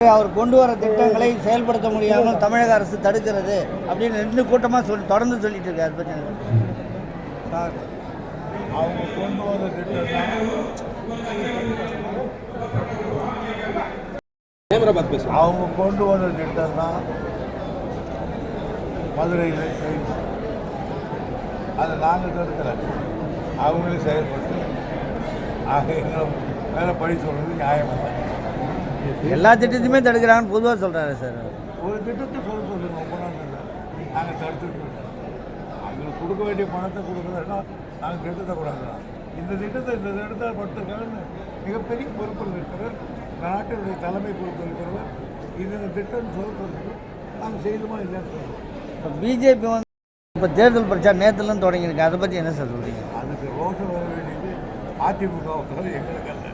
அவர் கொண்டு வர திட்டங்களை செயல்படுத்த முடியாமல் தமிழக அரசு தடுக்கிறது அப்படின்னு ரெண்டு கூட்டமாக சொல்லி தொடர்ந்து சொல்லிட்டு இருக்காரு சொல்றீங்க? சார். அவங்க கொண்டு வர திட்டம் பேசுங்க அவங்க கொண்டு வர திட்டம் தான் மதுரையில் அதை நாங்கள் தடுக்கல. அவங்களே செயல்படுத்தல ஆக எங்களை மேலே பழி சொல்கிறது நியாயம்? இல்லை எல்லா திட்டத்தையுமே தடுக்கிறாங்கன்னு பொதுவாக சொல்கிறாரு சார் ஒரு திட்டத்தை சொல்ல சொல்லுங்க கொண்டாந்து நாங்கள் தடுத்துட்டு இருக்கோம். அவங்களுக்கு கொடுக்க வேண்டிய பணத்தை கொடுக்குறதுனா நாங்கள் திட்டத்தை கொண்டாந்துறோம் இந்த திட்டத்தை இந்த திட்டத்தை படுத்துருக்காங்கன்னு மிகப்பெரிய பொறுப்பில் இருக்கிறவர் நாட்டினுடைய தலைமை பொறுப்பு இருக்கிறவர் இந்த திட்டம்னு சொல்ல சொல்லுங்க. நாங்கள் செய்துமா இல்லைன்னு சொல்லுவோம் இப்போ பிஜேபி வந்து இப்போ தேர்தல் பிரச்சாரம் நேற்றுலேருந்து தொடங்கியிருக்கு. அதை பற்றி என்ன சார் சொல்கிறீங்க அதுக்கு ரோஷம் வர வேண்டியது அதிமுக எங்களுக்கு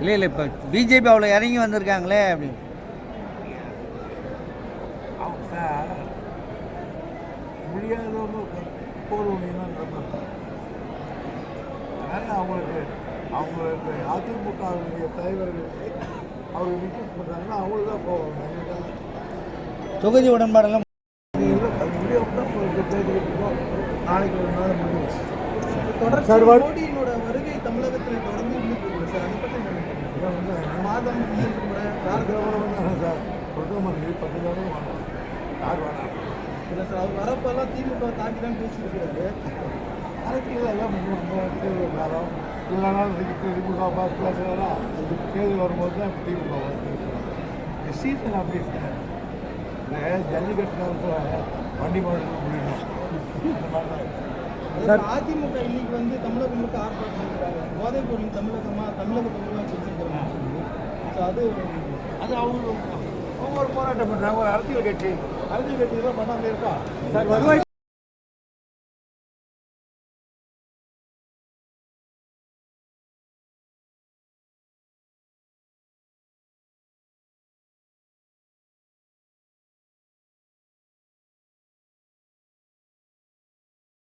இல்லை இல்லை இப்போ பிஜேபி அவ்வளோ இறங்கி வந்திருக்காங்களே அப்படின்னு. முடியாதவங்க போர் தான் நடப்பாங்க அதனால் அவங்களுக்கு அவங்களுக்கு அதிமுகவுடைய தலைவர்கள் அவங்க ரிக்வஸ்ட் பண்ணுறாங்கன்னா அவங்களுக்கு தான் போவாங்க. தொகுதி உடன்பாடெல்லாம் நாளைக்கு ஒரு நாள் முடியும் தொடர்ச்சி சார், மோடியினோட வருகை தமிழகத்தில் தொடர்ந்து இருந்துட்டு இருக்கு சார் அதை பற்றி என்ன நினைக்கிறீங்க? இதை வந்து மாதம் மூன்று முறை யாருக்கு சார் பிரதமர் பத்து தடவை வாங்கணும் யார் வேணாம் இல்லை சார் அவர் வரப்பெல்லாம் திமுக தாக்கி தான் பேசியிருக்கிறாரு அரசியல் எல்லாம் தேர்தல் காலம் இல்லைனாலும் திமுக பார்த்து தேர்தல் வரும்போது தான் திமுக வந்து சீசன் அப்படி சார் இந்த ஜல்லிக்கட்டு வண்டி மாடல் முடியணும் மாதிரி தான் அதிமுக இன்னைக்கு வந்து தமிழகம் முழுக்க ஆர்ப்பாட்டம் போதைப் பொருள் தமிழகமா தமிழகத்தை உருவாக்கி வச்சிருக்கிறோம்? ஸோ அது அது அவங்க அவங்க ஒரு போராட்டம் பண்ணுறாங்க ஒரு அரசியல் கட்சி. அரசியல் கட்சி தான் பண்ணாமல் இருக்கா? சார் வருவாய்